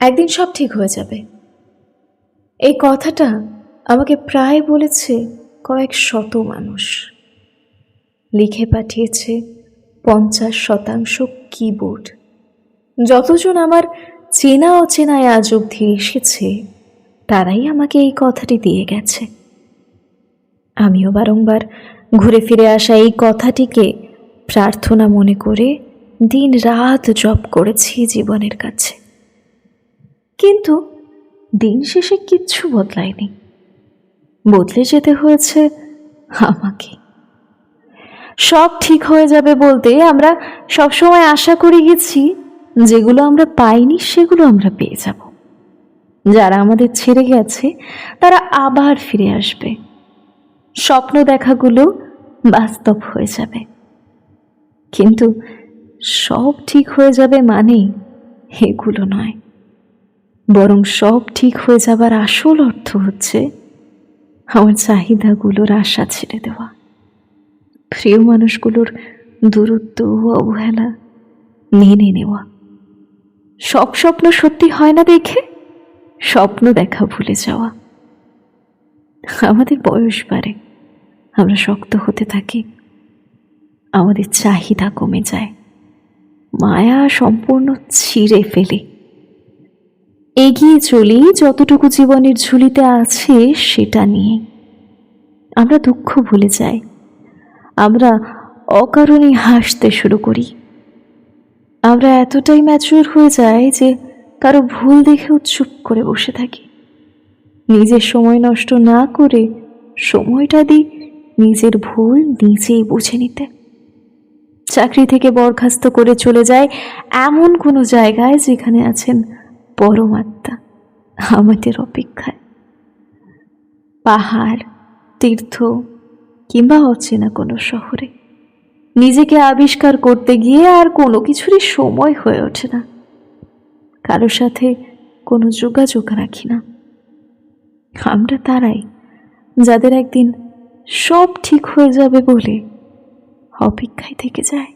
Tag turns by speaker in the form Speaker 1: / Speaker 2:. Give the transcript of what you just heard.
Speaker 1: একদিন সব ঠিক হয়ে যাবে। এই কথাটা আমাকে প্রায় বলেছে কয়েক শত মানুষ। লিখে পাঠিয়েছে পঞ্চাশ শতাংশ কিবোর্ড। যতজন আমার চেনা অচেনায় আজ অবধি এসেছে, তারাই আমাকে এই কথাটি দিয়ে গেছে। আমিও বারংবার ঘুরে ফিরে আসা এই কথাটিকে প্রার্থনা মনে করে দিন রাত জপ করেছি জীবনের কাছে। কিন্তু দিন শেষে কিচ্ছু বদলায়নি। বদলে যেতে হয়েছে আমাকে। সব ঠিক হয়ে যাবে বলতে আমরা সবসময় আশা করে গেছি, যেগুলো আমরা পাইনি সেগুলো আমরা পেয়ে যাব। যারা আমাদের ছেড়ে গেছে, তারা আবার ফিরে আসবে। স্বপ্ন দেখাগুলো বাস্তব হয়ে যাবে। কিন্তু সব ঠিক হয়ে যাবে মানে এগুলো নয়। বরং সব ঠিক হয়ে যাবার আসল অর্থ হচ্ছে আমার চাহিদাগুলোর আশা ছেড়ে দেওয়া। প্রিয় মানুষগুলোর দূরত্ব অবহেলা মেনে নেওয়া। সব স্বপ্ন সত্যি হয় না দেখে স্বপ্ন দেখা ভুলে যাওয়া। আমাদের বয়স বাড়ে, আমরা শক্ত হতে থাকি, আমাদের চাহিদা কমে যায়, মায়া সম্পূর্ণ ছিঁড়ে ফেলে। এগিয়ে চলি যতটুকু জীবনের ঝুলিতে আছে সেটা নিয়ে। আমরা দুঃখ ভুলে যাই। আমরা অকারণে হাসতে শুরু করি। আমরা এতটাই ম্যাচিওর হয়ে যাই যে কারও ভুল দেখেও চুপ করে বসে থাকি। নিজের সময় নষ্ট না করে সময়টা দিই নিজের ভুল নিজেই বুঝে নিতে। চাকরি থেকে বরখাস্ত করে চলে যায় এমন কোনো জায়গায় যেখানে আছেন পরমাত্মা আমাদের অপেক্ষায়। পাহাড়, তীর্থ কিংবা অচেনা কোনো শহরে। নিজেকে আবিষ্কার করতে গিয়ে আর কোনো কিছুরই সময় হয়ে ওঠে না। কারোর সাথে কোনো যোগাযোগ রাখি না। আমরা তারাই যাদের একদিন সব ঠিক হয়ে যাবে বলে অপেক্ষায় থেকে যায়।